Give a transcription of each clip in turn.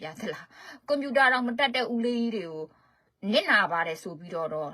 ဗျာသလားကွန်ပျူတာတော့မတက်တဲ့ဦးလေးကြီးတွေကိုနစ်နာပါတယ်ဆိုပြီးတော့တော့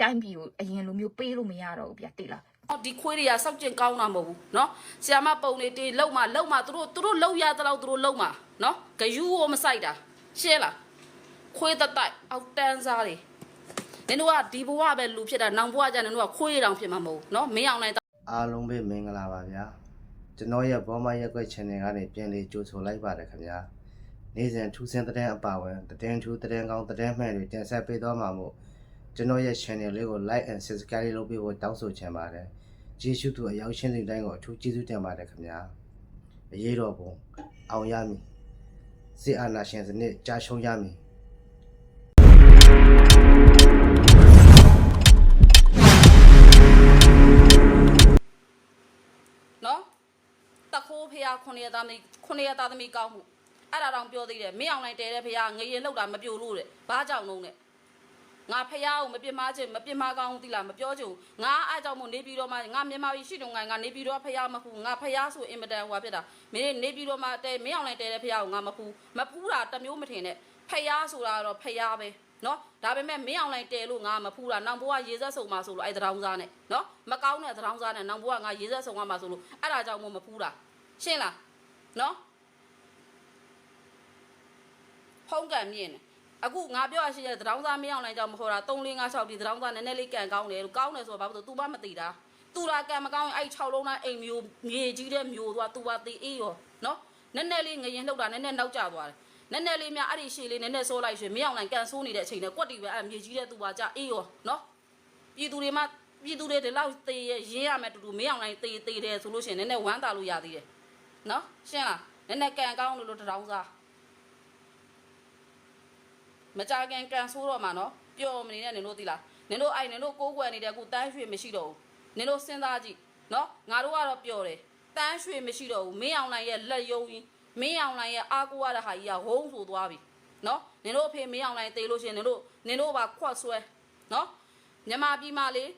တိုင်းပြည်ကိုအရင်လိုမျိုးပေးလို့မရတော့ဘူးဗျာတိလား ဒီခွေးတွေကစောက်ကျင်ကောင်းတာမဟုတ်ဘူးเนาะဆီယာမပုံလေးတေးလုံမလုံမသူတို့သူတို့လုံရတဲ့လောက်သူတို့လုံမเนาะဂယူးကိုမဆိုင်တာရှင်းလားခွေးတက်တိုက်အောက်တန်းစားတွေနင်တို့ကဒီဘဝပဲလူဖြစ်တာနောင်ဘဝကျနင်တို့ကခွေးတောင်ဖြစ်မှာမဟုတ်ဘူးเนาะမင်းအောင်နိုင် အားလုံးပဲမင်္ဂလာပါဗျာ ကျွန်တော်ရဲ့ဘောမရက်ွက် channel ကနေပြန်လေးကြိုဆိုလိုက်ပါတယ်ခင်ဗျာနေ့စဉ်ထူးဆန်းတဲ့အပါဝင်သတင်းထူးသတင်းကောင်းသတင်းမှန်တွေတင်ဆက်ပေးသွားမှာမို့ကျွန်တော်ရဲ့ channel လေးကို like and subscribe လုပ်ပေးဖို့တောင်းဆိုချင်ပါတယ်ကျေးဇူးတူအရောက်ရှင်းတဲ့တိုင်းကိုအထူးကျေးဇူးတင်ပါတယ်ခင်ဗျာအရေးတော်ပုံအောင်ရမည်စစ်အာဏာရှင်စနစ်ကြာရှုံးရမည် ခိုးဖះခုနှစ်ရသားသမီးခုနှစ်ရသားသမီးကောင်းမှုအဲ့ဒါတောင်ပြောသေးတယ်မင်းအောင်နိုင်တဲတဲ့ဖះငရင်လောက်တာမပြိုလို့တဲ့ဘာကြောင့်လုံးနဲ့ငါဖះကိုမပြစ်မှားချင်မပြစ်မှားကောင်းဘူးတိလားမပြောချင်ဘူးငါအားကြောင့်မို့နေပြီးတော့မှငါမြန်မာပြည်ရှိတုန်းကငါနေပြီးတော့ဖះမဖူးငါဖះဆိုအင်မတန်ဟွာဖြစ်တာမင်းနေပြီးတော့မှတဲမင်းအောင်နိုင်တဲတဲ့ဖះကိုငါမဖူးမဖူးတာတစ်မျိုးမထင်နဲ့ဖះဆိုတာတော့ဖះပဲနော်ဒါပေမဲ့မင်းအောင်လိုက်တဲလို့ငါမဖူးတာနောင်ဘွားရေဆက်ဆုံမှာဆိုလို့အဲ့တရောင်းစားနဲ့နော်မကောင်းတဲ့တရောင်းစားနဲ့နောင်ဘွားငါရေဆက်ဆုံမှာဆိုလို့အဲ့ဒါကြောင့်မို့မဖူးတာ ရှင်းလားနော်ဖုံးကန်မြင့်တယ်အခုငါပြောရရှိတဲ့တရောင်းစားမင်းအောင်လိုက်ကြောင့်မခေါ်တာ3 4 5 6ဒီတရောင်းစားနည်းနည်းလေးကန်ကောင်းတယ်လို့ကောင်းတယ်ဆိုတော့ဘာလို့ तू ဘာမသိတာ तू ရာကန်မကောင်းရင်အဲ့6လုံးသားအိမ်မျိုးမြေကြီးတဲ့မျိုးသွား तू ပါသိအေးရောနော်နည်းနည်းလေးငရင်လှုပ်တာနည်းနည်းနောက်ကျသွားတယ်နည်းနည်းလေးများအဲ့ဒီရှည်လေးနည်းနည်းဆိုးလိုက်ရှင်မင်းအောင်လိုက်ကန်ဆိုးနေတဲ့အချိန်နဲ့ကွက်တီပဲအဲ့မြေကြီးတဲ့ तू ပါကြအေးရောနော်ပြည်သူတွေမှပြည်သူတွေဒီလောက်သေရရေးရမယ်တူတူမင်းအောင်လိုက်သေသေတယ်ဆိုလို့ရှင်နည်းနည်းဝမ်းသာလို့ရသေးတယ် နော်ရှင်းလားနည်းနည်းကန်ကောင်းလို့လို့တရောင်းစားမကြခင်ကန်ဆိုးတော့မှာနော်ပျော်မနေနဲ့နင်တို့သိလားနင်တို့အဲ့နင်တို့ကိုးကွယ်နေတဲ့အခုတန်းရွှေမရှိတော့ဘူးနင်တို့စဉ်းစားကြည့်နော်ငါတို့ကတော့ပျော်တယ်တန်းရွှေမရှိတော့ဘူးမင်းအောင်နိုင်ရဲ့လက်ယုံကြီးမင်းအောင်နိုင်ရဲ့အားကိုးရတဲ့ဟာကြီးကဝုန်းဆိုသွားပြီနော်နင်တို့အဖေမင်းအောင်နိုင်တေးလို့ရှရင်နင်တို့နင်တို့ပါခွတ်ဆွဲနော်မြမပြည်မလေး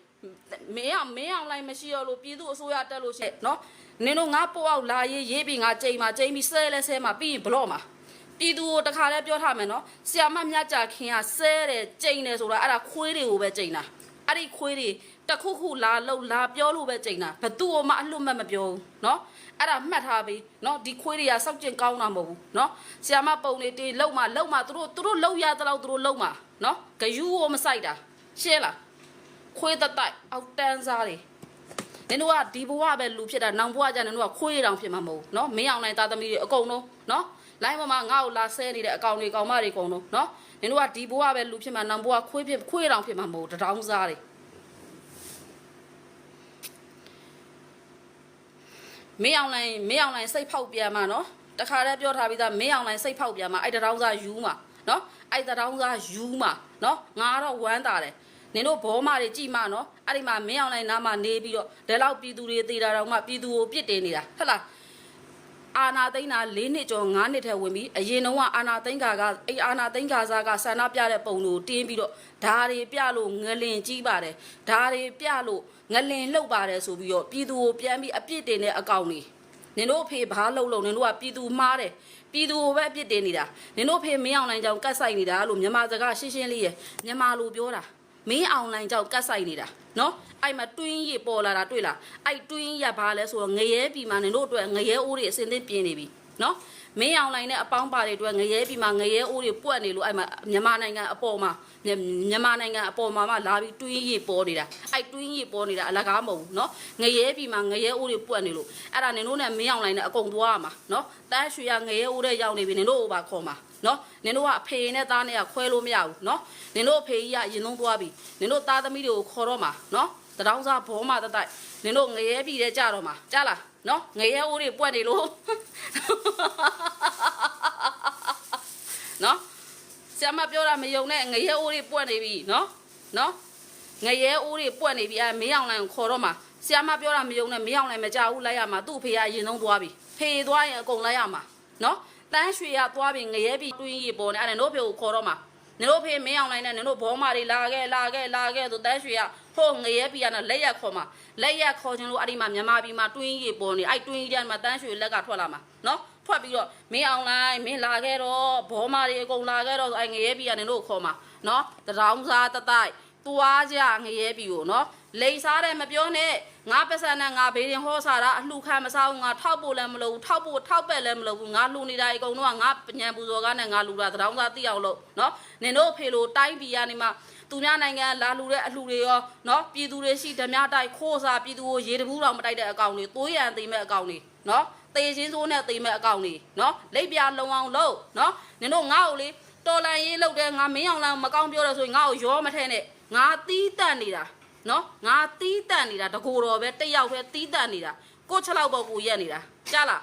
မင်းအောင်မင်းအောင်လိုက်မရှိတော့လို့ပြည်သူအစိုးရတက်လို့ရှရင်နော် နင်တို့ငါပို့အောင်လာရေးရေးပြီးငါချိန်မှာချိန်ပြီးဆဲလဲဆဲမှာပြီးရင်ဘလော့မှာပြည်သူကိုတခါလဲပြောထားမယ်နော်ဆီယာမမြတ်ကြခင်ကဆဲတယ်ကြိန်တယ်ဆိုတာအဲ့ဒါခွေးတွေကိုပဲကြိန်တာအဲ့ဒီခွေးတွေတခုခုလာလို့လာပြောလို့ပဲကြိန်တာဘသူ့မှအလွတ်မဲ့မပြောဘူးနော်အဲ့ဒါမှတ်ထားပြီနော်ဒီခွေးတွေကစောက်ကျင်ကောင်းတာမဟုတ်ဘူးနော်ဆီယာမပုံလေးတေးလုံမလုံမသူတို့သူတို့လုံရတဲ့လောက်သူတို့လုံမနော်ဂယူးကိုမဆိုင်တာရှင်းလားခွေးတက်တိုက်အောက်တန်းစားတွေ နင်တို့ကဒီဘဝပဲလူဖြစ်တာနောင်ဘဝကျနင်တို့ကခွေးတောင်ဖြစ်မှာမဟုတ်နော်မင်းအောင်နိုင်သားသမီးတွေအကုန်လုံးနော်လိုင်းပေါ်မှာငါ့ကိုလာဆဲနေတဲ့အကောင်တွေကောင်မတွေကုန်လုံးနော်နင်တို့ကဒီဘဝပဲလူဖြစ်မှာနောင်ဘဝခွေးဖြစ်ခွေးတောင်ဖြစ်မှာမဟုတ်တထောင်စားတွေမင်းအောင်လိုင်းမင်းအောင်လိုင်းစိတ်ဖောက်ပြန်မှာနော်တခါတည်းပြောထားပြီးသားမင်းအောင်လိုင်းစိတ်ဖောက်ပြန်မှာအဲ့တထောင်စားယူမှာနော်အဲ့တထောင်စားယူမှာနော်ငါတော့ဝမ်းတာတယ် နင်တို့ဘောမတွေကြည်မနော်အဲ့ဒီမှာမင်းအောင်လိုင်းနားမှာနေပြီးတော့ဒီလောက်ပြည်သူတွေသေးတာတော့မှပြည်သူကိုပြစ်တင်နေတာဟုတ်လားအာနာသိန်းတာ၄နှစ်ကျော်၅နှစ်ထဲဝင်ပြီးအရင်တုန်းကအာနာသိန်းကာကအဲ့အာနာသိန်းကာစားကဆန္ဒပြတဲ့ပုံကိုတင်းပြီးတော့ဓာတွေပြလို့ငလင်ကြီးပါတယ်ဓာတွေပြလို့ငလင်လှုပ်ပါတယ်ဆိုပြီးတော့ပြည်သူကိုပြန်ပြီးအပြစ်တင်တဲ့အကောင်တွေနင်တို့အဖေဘာလှုပ်လို့နင်တို့ကပြည်သူမှားတယ်ပြည်သူကိုပဲအပြစ်တင်နေတာနင်တို့အဖေမင်းအောင်နိုင်ကြောင်ကတ်ဆိုင်နေတာလို့မြန်မာစကားရှင်းရှင်းလေးရယ်မြန်မာလိုပြောတာ မင်းအောင်နိုင်ကြောင်ကတ်ဆိုင်နေတာနော်အဲ့မှာတွင်းရပေါ်လာတာတွေ့လားအဲ့တွင်းရဘာလဲဆိုတော့ငရဲပြီမှာနင်တို့အတွက်ငရဲအိုးတွေအစင်းသင်းပြင်းနေပြီနော်မင်းအောင်နိုင်တဲ့အပေါင်းပါတွေအတွက်ငရဲပြီမှာငရဲအိုးတွေပွက်နေလို့အဲ့မှာမြန်မာနိုင်ငံအပေါ်မှာမြန်မာနိုင်ငံအပေါ်မှာမှလာပြီးတွင်းရပေါ်နေတာအဲ့တွင်းရပေါ်နေတာအလကားမဟုတ်ဘူးနော်ငရဲပြီမှာငရဲအိုးတွေပွက်နေလို့အဲ့ဒါနင်တို့နဲ့မင်းအောင်နိုင်တဲ့အကုန်သွားရမှာနော်တန်းရွှေရငရဲအိုးတဲ့ရောက်နေပြီနင်တို့ဟိုပါခေါ်မှာ နော်နင်တို့ကအဖေနဲ့သားနဲ့ကခွဲလို့မရဘူးနော်နင်တို့အဖေကြီးကရင်သုံးသွားပြီနင်တို့သားသမီးတွေကိုခေါ်တော့မှာနော်တတောင်းစားဘောမတတိုက်နင်တို့ငရဲပြီတဲ့ကြတော့မှာကြားလားနော်ငရဲအိုးတွေပွက်နေလို့နော်ဆရာမပြောတာမယုံနဲ့ငရဲအိုးတွေပွက်နေပြီနော်နော်ငရဲအိုးတွေပွက်နေပြီအဲမင်းအောင်လိုင်းကိုခေါ်တော့မှာဆရာမပြောတာမယုံနဲ့မင်းအောင်လိုင်းမကြဘူးလိုက်ရမှာသူ့အဖေကရင်သုံးသွားပြီဖေသွားရင်အကုန်လိုက်ရမှာနော် တန်းရွှေရသွားပြီငရဲပြီတွင်းရီပေါ်နေအဲ့ဒါတို့ဖေကိုခေါ်တော့မှာနင်တို့ဖေမင်းအောင်လိုင်းနဲ့နင်တို့ဘောမတွေလာခဲ့လာခဲ့လာခဲ့ဆိုတန်းရွှေရဟိုငရဲပြီကနဲ့လက်ရက်ခေါ်မှာလက်ရက်ခေါ်ခြင်းလို့အဲ့ဒီမှာမြန်မာပြည်မှာတွင်းရီပေါ်နေအဲ့တွင်းရီတန်းမှာတန်းရွှေလက်ကထွက်လာမှာနော်ဖဖွက်ပြီးတော့မင်းအောင်လိုင်းမင်းလာခဲ့တော့ဘောမာတွေအကုန်လာခဲ့တော့ဆိုအဲ့ငရဲပြီကနေတို့ခေါ်မှာနော်တရောင်းစားတတိုက်သွားကြငရဲပြီကိုနော် လိန်စားတယ်မပြောနဲ့ငါပစံနဲ့ငါဘေးရင်ဟောစားတာအလှခံမစားဘူးငါထောက်ဖို့လည်းမလုပ်ဘူးထောက်ဖို့ထောက်ပက်လည်းမလုပ်ဘူးငါလှူနေတာအကုန်လုံးကငါပညာပူဇော်ကားနဲ့ငါလှူတာတရောင်းစားသိအောင်လို့နော်နင်တို့ဖေလိုတိုင်းပြည်ကနေမှသူများနိုင်ငံလာလှူတဲ့အလှူတွေရောနော်ပြည်သူတွေရှိဓမြတိုက်ခိုးစားပြည်သူကိုရေတဘူးတောင်မတိုက်တဲ့အကောင်တွေသွေးရန်သိမဲ့အကောင်တွေနော်တေချင်းစိုးနဲ့တေမဲ့အကောင့်နေနော်လိပ်ပြလုံအောင်လုပ်နော်နင်တို့ငါ့ကိုလေတော်လန်ရေးလုပ်တယ်ငါမင်းအောင်လန်မကောင်းပြောတယ်ဆိုရင်ငါ့ကိုရောမထဲနဲ့ငါတီးတန့်နေတာ နော်ငါတီးတန့်နေတာတကူတော်ပဲတစ်ယောက်ပဲတီးတန့်နေတာကိုယ့်ချက်လောက်ပေါ့ကိုရက်နေတာကြားလား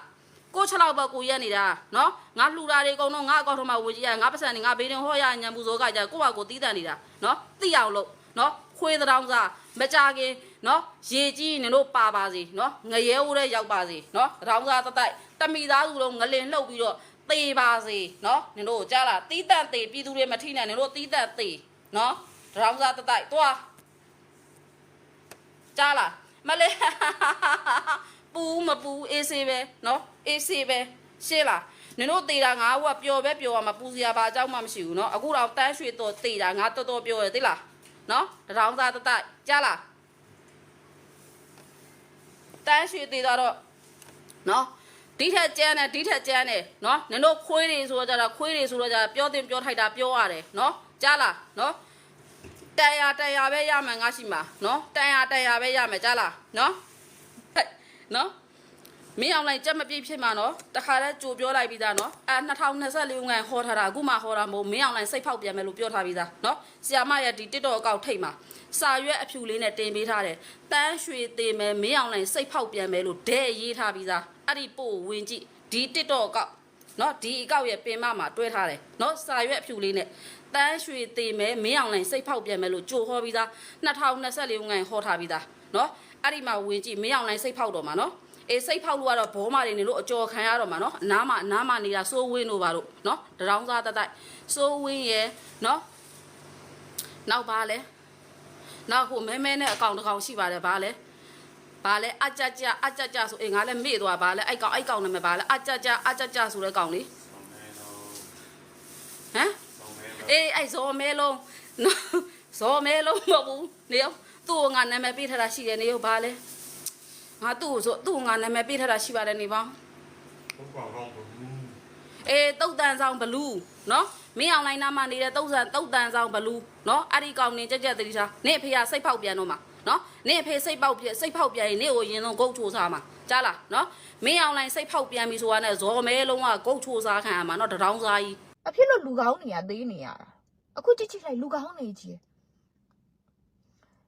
ကိုယ့်ချက်လောက်ပေါ့ကိုရက်နေတာနော်ငါလှူတာတွေအကုန်လုံးငါအကောင့်ထမဝင်ကြည့်ရငါပတ်စံနေငါဘေးတင်ဟောရညံပူစောကကြကိုယ့်ဟာကိုယ်တီးတန့်နေတာနော်သိအောင်လုပ်နော်ခွေးတောင်စားမကြခင်နော်ရေကြီးနင်တို့ပါပါစေနော်ငရဲဦးတဲ့ရောက်ပါစေနော်တောင်စားတတိုက်တမိသားစုလုံးငလင်လှုပ်ပြီးတော့သေပါစေနော်နင်တို့ကြားလားတီးတန့်သေပြည်သူတွေမထိနဲ့နင်တို့တီးတန့်သေနော်တောင်စားတတိုက်သွား ကြားလားမလေးပူမပူအေးဆေးပဲနော်အေးဆေးပဲရှင်းလားနင်တို့တေတာငါဟိုကပျော်ပဲပျော်ရမှာပူစရာဘာအကြောင်းမှမရှိဘူးနော်အခုတော့တန်းရွှေတော်တေတာငါတော်တော်ပျော်ရသေးလားနော်တထောင်သားတတကြားလားတန်းရွှေတေတာတော့နော်ဒီထက်ကြမ်းတယ်ဒီထက်ကြမ်းတယ်နော်နင်တို့ခွေးတွေဆိုတော့ကြတာခွေးတွေဆိုတော့ကြပြောတင်ပြောထိုက်တာပြောရတယ်နော်ကြားလားနော် တန်ရာတန်ရာပဲရမယ်ငါရှိမှာနော်တန်ရာတန်ရာပဲရမယ်ကြားလားနော်နော်မင်းအောင်လိုက်ကြက်မပြည့်ဖြစ်မှာနော်တခါတည်းကြိုပြောလိုက်ပြီးသားနော်အဲ2024ငန်ခေါ်ထားတာအခုမှခေါ်တာမဟုတ်မင်းအောင်လိုက်စိတ်ဖောက်ပြန်မယ်လို့ပြောထားပြီးသားနော်ဆီယာမရဲ့ဒီ TikTok အကောင့်ထိတ်မှာစာရွက်အဖြူလေးနဲ့တင်ပေးထားတယ်တန်းရွှေသေးမယ်မင်းအောင်လိုက်စိတ်ဖောက်ပြန်မယ်လို့ဒဲရေးထားပြီးသားအဲ့ဒီပို့ဝင်ကြည့်ဒီ TikTok အကောင့် နော်ဒီအကောင့်ရဲ့ပင်မမှာတွဲထားတယ်နော်စာရွက်အဖြူလေးနဲ့တန်းရွှေသေးမယ်မင်းအောင်လိုက်စိတ်ဖောက်ပြန်မယ်လို့ကြိုဟောပြီးသား2024ငွေဟောထားပြီးသားနော်အဲ့ဒီမှာဝင်ကြည့်မင်းအောင်လိုက်စိတ်ဖောက်တော့မှာနော်အေးစိတ်ဖောက်လို့ကတော့ဘောမတွေနေလို့အကြော်ခံရတော့မှာနော်အနားမှာအနားမှာနေတာစိုးဝင်းတို့ပါတို့နော်တရောင်းစားတတိုက်စိုးဝင်းရယ်နော်နောက်ပါလဲနောက်ဟိုမဲမဲနဲ့အကောင်တစ်ကောင်ရှိပါတယ်ဗာလဲ ဗာလဲအကြကြအကြကြဆိုအေးငါလည်းမေ့သွားဗာလဲအဲ့ကောင်အဲ့ကောင်နာမည်ဗာလဲအကြကြအကြကြဆိုတဲ့ကောင်လေးဟမ်အေးအဲ့ဇော်မဲလုံးနော်ဇော်မဲလုံးမဟုတ်ဘူးနေရောသူ့ကိုငါနာမည်ပေးထားတာရှိတယ်နေရောဗာလဲငါသူ့ကိုဆိုသူ့ကိုငါနာမည်ပေးထားတာရှိပါတယ်နေပေါင်းဟုတ်ပါတော့ဘူးအေးတုတ်တန်ဆောင်ဘလူးနော်မင်းအောင်လိုင်းနာမနေတဲ့တုတ်ဆန်တုတ်တန်ဆောင်ဘလူးနော်အဲ့ဒီကောင်နေကြက်ကြက်တတိထားနေအဖေကစိတ်ဖောက်ပြန်တော့မှာ နော်နေအဖေစိတ်ပေါက်ပြစိတ်ဖောက်ပြန်ရင်နေကိုရင်ဆုံးဂုတ်ချိုးစားမှာကြားလားနော်မင်းအောင်လိုင်းစိတ်ဖောက်ပြန်ပြီဆိုတာနဲ့ဇော်မဲလုံးကဂုတ်ချိုးစားခံရမှာနော်တရောင်းစားကြီးအဖြစ်လို့လူကောင်းနေရသေးနေရတာအခုကြည့်ကြည့်လိုက်လူကောင်းနေကြီး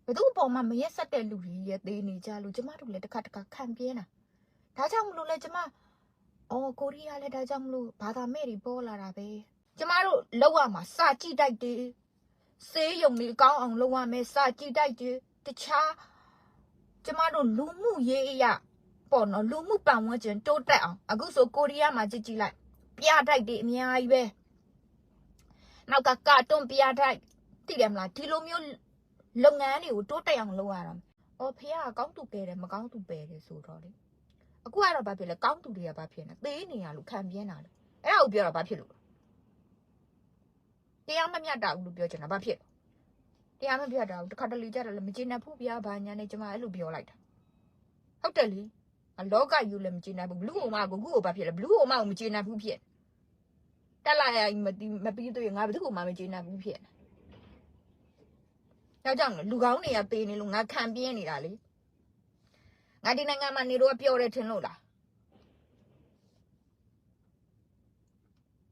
ဘယ်သူ့ပေါ်မှာမရက်ဆက်တဲ့လူကြီးရဲ့သေးနေကြလို့ကျမတို့လည်းတစ်ခါတစ်ခါခံပြင်းတာဒါကြောင့်မလို့လဲကျမအော်ကိုရီးယားလည်းဒါကြောင့်မလို့ဘာသာမဲ့တွေပေါ်လာတာပဲကျမတို့လောက်ရမှာစာကြည့်တိုက်တယ်စေးယုံလေးကောင်းအောင်လုပ်ရမယ်စာကြည့်တိုက်တယ် တခြားကျမတို့လူမှုရေးအရာပေါ့နော်လူမှုပတ်ဝန်းကျင်တိုးတက်အောင်အခုဆိုကိုရီးယားမှာကြည့်ကြည့်လိုက်ပြတိုက်တွေအများကြီးပဲနောက်ကကာတွန်းပြတိုက်သိတယ်မလားဒီလိုမျိုးလုပ်ငန်းတွေကိုတိုးတက်အောင်လုပ်ရတာ။အော်ဖေကကောင်းသူကဲတယ်မကောင်းသူပယ်တယ်ဆိုတော့လေ။အခုကတော့ဘာဖြစ်လဲကောင်းသူတွေကဘာဖြစ်နေသေးနေရလို့ခံပြင်းတာလေ။အဲ့ဒါကိုပြောတာဘာဖြစ်လို့လဲ။တရားမမျှတဘူးလို့ပြောချင်တာဘာဖြစ်လဲ။ တရားမမျှတဘူးတစ်ခါတလေကြတော့လည်းမကျေနပ်ဘူးဗျာဘာညာနဲ့ကျမအဲ့လိုပြောလိုက်တာ။ဟုတ်တယ်လေ။အလောကယူလည်းမကျေနပ်ဘူးဘလူးဟိုမကိုခုကိုဘာဖြစ်လဲဘလူးဟိုမကိုမကျေနပ်ဘူးဖြစ်နေတက်လာရမတီးမပြီးတော့ငါဘယ်သူ့ကိုမှမကျေနပ်ဘူးဖြစ်နေ။ကြောက်ကြောက်လူကောင်းတွေကပေးနေလို့ငါခံပြင်းနေတာလေ။ငါဒီနိုင်ငံမှာနေတော့ပြောတယ်ထင်လို့လား။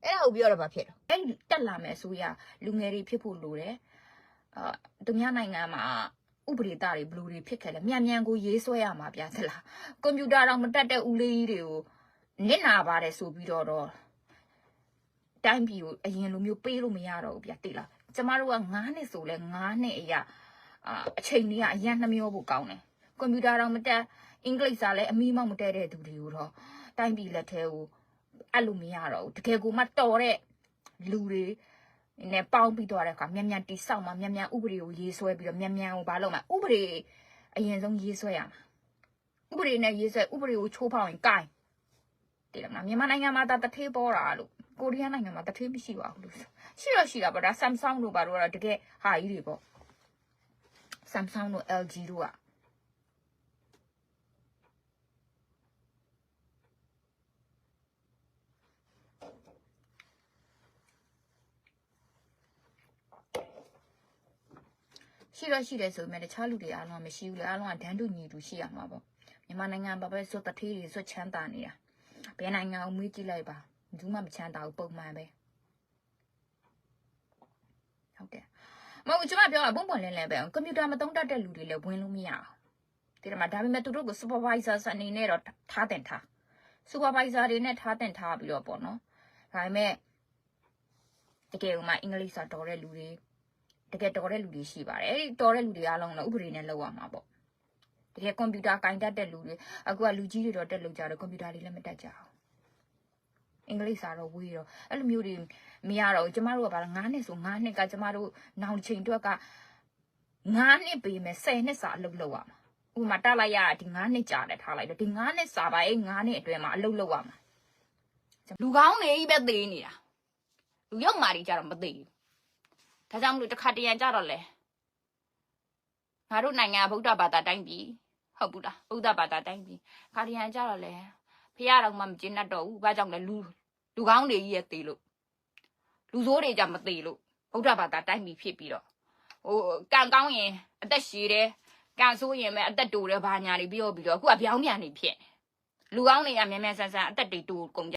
အဲ့ဒါကိုပြောရပါဖြစ်တော့။အဲ့တက်လာမယ်ဆိုရလူငယ်တွေဖြစ်ဖို့လိုတယ်။ အာသူများနိုင်ငံမှာဥပဒေသားတွေဘလူတွေဖြစ်ခဲ့လဲမြန်မြန်ကိုရေးဆွဲရမှာဗျာသလား။ကွန်ပျူတာတော့မတက်တဲ့ဦးလေးကြီးတွေကိုနစ်နာပါတယ်ဆိုပြီးတော့တော့တိုင်းပြည်ကိုအရင်လိုမျိုးပေးလို့မရတော့ဘူးဗျတိလားကျမတို့က9နှစ်ဆိုလဲ9နှစ်အရာအာအချိန်ကြီးကအရင်နှမျောဖို့ကောင်းတယ်ကွန်ပျူတာတော့မတက်အင်္ဂလိပ်စာလည်းအမီးမမတက်တဲ့သူတွေကိုတော့တိုင်းပြည်လက်ထဲကိုအဲ့လိုမရတော့ဘူးတကယ်ကိုမှတော်တဲ့လူတွေ နဲ့ပေါင်းပြီးတော့တဲ့အခါမြန်မြန်တိဆောက်မှမြန်မြန်ဥပဒေကိုရေးဆွဲပြီးတော့မြန်မြန်ကိုဘာလုပ်မှဥပဒေအရင်ဆုံးရေးဆွဲရမှာဥပဒေနဲ့ရေးဆွဲဥပဒေကိုချိုးဖောက်ရင်ကိုင်တည်တယ်မလားမြန်မာနိုင်ငံမှာဒါတထေးပေါ်တာလို့ကိုရီးယားနိုင်ငံမှာတထေးမရှိပါဘူးလို့ဆိုရှိတော့ရှိတာပေါ့ဒါ Samsung တို့ဘာလို့ကတော့တကယ်ဟာကြီးတွေပေါ့ Samsung တို့ LG တို့อ่ ရှိတော့ရှိတယ်ဆိုပေမဲ့တခြားလူတွေအားလုံးကမရှိဘူးလေအားလုံးကဒန်းတူညီတူရှိရမှာပေါ့မြန်မာနိုင်ငံဘာပဲဆိုတထေးတွေဆိုချမ်းသာနေတာဘယ်နိုင်ငံကိုမွေးကြည့်လိုက်ပါဘူးမှမချမ်းသာဘူးပုံမှန်ပဲဟုတ်တယ်မဟုတ်ဘူးကျွန်မပြောတာပုံပေါ်လင်းလဲပဲကွန်ပျူတာမသုံးတတ်တဲ့လူတွေလည်းဝင်လို့မရအောင်ဒီမှာဒါပေမဲ့သူတို့ကို supervisor အနေနဲ့တော့ထားတင်ထား supervisor တွေနဲ့ထားတင်ထားပြီးတော့ပေါ့နော်ဒါပေမဲ့တကယ်ဥမာအင်္ဂလိပ်စာတော်တဲ့လူတွေ တကယ်တော်တဲ့လူတွေရှိပါတယ်အဲ့ဒီတော်တဲ့လူတွေအားလုံးလည်းဥပဒေနဲ့လုပ်ရမှာပေါ့တကယ်ကွန်ပျူတာကင်တတ်တဲ့လူတွေအခုကလူကြီးတွေတော့တက်လို့ကြတယ်ကွန်ပျူတာတွေလည်းမတက်ကြအောင်အင်္ဂလိပ်စာတော့ဝေးတော့အဲ့လိုမျိုးတွေမရတော့ဘူးကျမတို့ကဘာလဲ9နှစ်ဆို9နှစ်ကကျမတို့နောင်ချိန်အတွက်က9နှစ်ပေးမယ်10နှစ်စာအလုပ်လုပ်ရမှာဥပမာတက်လိုက်ရတာဒီ9နှစ်ကြာတယ်ထားလိုက်တော့ဒီ9နှစ်စာပါအဲ့9နှစ်အတွင်းမှာအလုပ်လုပ်ရမှာလူကောင်းနေကြီးပဲသေးနေတာလူရောက်မာတွေကြတော့မသေးဘူး ဒါကြောင့်မလို့တစ်ခါတရံကြတော့လေငါတို့နိုင်ငံကဗုဒ္ဓဘာသာတိုင်းပြည်ဟုတ်ဘူးလားဗုဒ္ဓဘာသာတိုင်းပြည်ခါတရံကြတော့လေဖះတော်မှမကျင်းတတ်တော့ဘူးဘာကြောင့်လဲလူလူကောင်းတွေကြီးရဲ့သေးလို့လူဆိုးတွေကြမသေးလို့ဗုဒ္ဓဘာသာတိုင်းပြည်ဖြစ်ပြီးတော့ဟိုကံကောင်းရင်အသက်ရှည်တယ်ကံဆိုးရင်ပဲအသက်တူတယ်ဘာညာတွေပြောပြီးတော့အခုကပြောင်းပြန်နေဖြစ်နေလူကောင်းတွေကမြန်မြန်ဆန်ဆန်အသက်တွေတူကုန်ကြ